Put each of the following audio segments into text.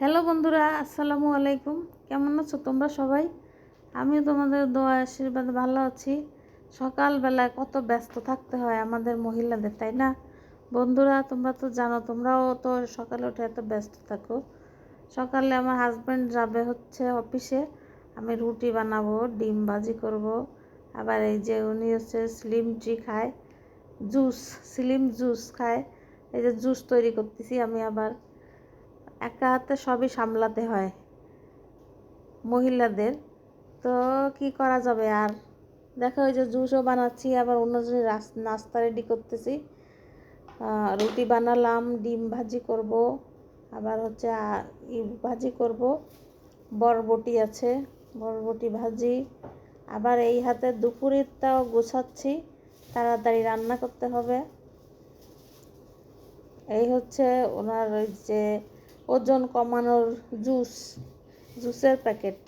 Hello বন্ধুরা, আসসালামু আলাইকুম। কেমন আছো তোমরা সবাই? আমিও তোমাদের দোয়া আশীর্বাদ ভালো আছি। সকালবেলায় কত ব্যস্ত থাকতে হয় আমাদের মহিলাদের, তাই না? বন্ধুরা, তোমরা তো জানো, তোমরাও তো সকালে উঠে এত ব্যস্ত থাকো। সকালে আমার হাজব্যান্ড যাবে হচ্ছে অফিসে আমি রুটি বানাবো, ডিম ভাজি করব। আবার এই যে উনি হচ্ছে স্লিম টি খায় জুস স্লিম জুস খায়। এই যে জুস তৈরি করতেছি আমি আবার। একা হাতে সবই সামলাতে হয় মহিলাদের। তো কি করা যাবে আর? দেখো ওই যে জুসও বানাচ্ছি, আবার অন্যজনের নাস্তা রেডি করতেছি। রুটি বানালাম, ডিম ভাজি করব, আবার হচ্ছে ভাজি করব। বরবটি আছে, বরবটি ভাজি। আবার এই হাতে দুপুরেরটাও গোছাচ্ছি, তাড়াতাড়ি রান্না করতে হবে। এই হচ্ছে ওনার যে ওজন কমানোর জুস, জুসের প্যাকেট।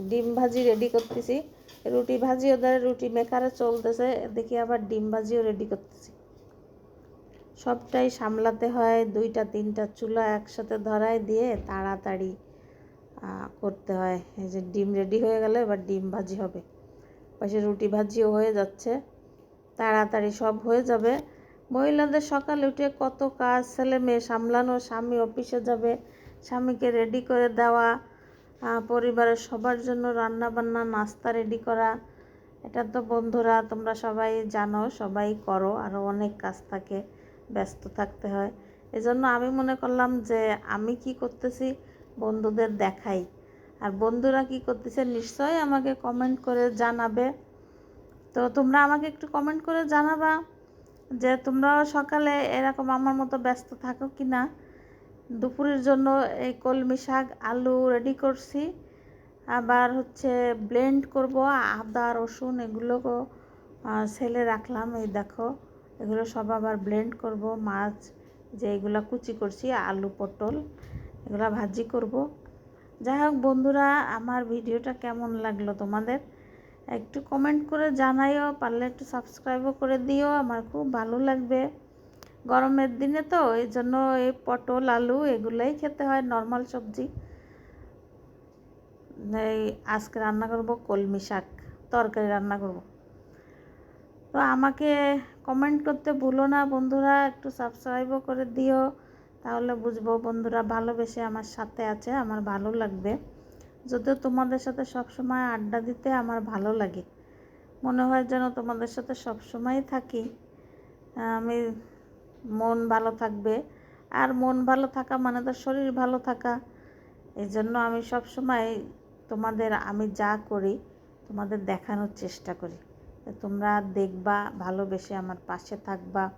ডিম ভাজি রেডি করতেছি। রুটি ভাজি, ওদের রুটি মেকারে চলতেছে। দেখি আবার ডিম ভাজিও রেডি করতেছি। সবটাই সামলাতে হয়, দুইটা, তিনটা চুলা একসাথে ধরায় দিয়ে তাড়াতাড়ি করতে হয়। এই যে ডিম রেডি হয়ে গেলে, এবার ডিম ভাজি হবে। পাশে রুটি ভাজিও হয়ে যাচ্ছে। তাড়াতাড়ি সব হয়ে যাবে। মহিলাদের সকালে উঠে কত কাজ ছেলে মেয়ে সামলানো, স্বামী অফিসে যাবে, স্বামীকে রেডি করে দেওয়া পরিবারের সবার জন্য রান্না বান্না নাস্তা রেডি করা। এটা তো বন্ধুরা, তোমরা সবাই জানো, সবাই করো আরও অনেক কাজ থাকে, ব্যস্ত থাকতে হয়। এজন্য আমি মনে করলাম যে আমি কি করতেছি, বন্ধুদের দেখাই। আর বন্ধুরা কি করতেছে, নিশ্চয়ই আমাকে কমেন্ট করে জানাবে। তো তোমরা আমাকে একটু কমেন্ট করে জানাবা। যে তোমরাও সকালে এরকম আমার মতো ব্যস্ত থাকো কি না? দুপুরের জন্য এই কলমি শাক, আলু রেডি করছি। আবার হচ্ছে ব্লেন্ড করব, আদা, রসুন এগুলোকেও ছেলে রাখলাম। এই দেখো, এগুলো সব আবার ব্লেন্ড করব। মাছ যে এগুলো কুচি করছি, আলু, পটল এগুলো ভাজি করব। যাই হোক বন্ধুরা, আমার ভিডিওটা কেমন লাগল তোমাদের? একটু কমেন্ট করে জানাইও, পারলে একটু সাবস্ক্রাইবও করে দিও, আমার খুব ভালো লাগবে। গরমের দিনে তো এই জন্য এই পটল, আলু এগুলোই খেতে হয় নর্মাল সবজি। এই আজকে রান্না করব কলমি শাক, তরকারি রান্না করব। তো আমাকে কমেন্ট করতে ভুলো না বন্ধুরা, একটু সাবস্ক্রাইবও করে দিও, তাহলে বুঝব বন্ধুরা ভালোবেসে আমার সাথে আছে, আমার ভালো লাগবে। যদিও তোমাদের সাথে সবসময় আড্ডা দিতে আমার ভালো লাগে। মনে হয় যেন তোমাদের সাথে সবসময় থাকি। আমি মন ভালো থাকবে। আর মন ভালো থাকা মানে তো শরীর ভালো থাকা। এই জন্য আমি সবসময় তোমাদের, আমি যা করি, তোমাদের দেখানোর চেষ্টা করি। তোমরা দেখবা, ভালোবেসে আমার পাশে থাকবা।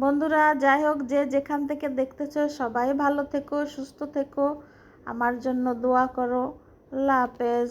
বন্ধুরা, যাই হোক, যে যেখান থেকে দেখতেছো সবাই ভালো থেকো, সুস্থ থেকো। আমার জন্য দোয়া করো। আল্লাহ হাফেজ।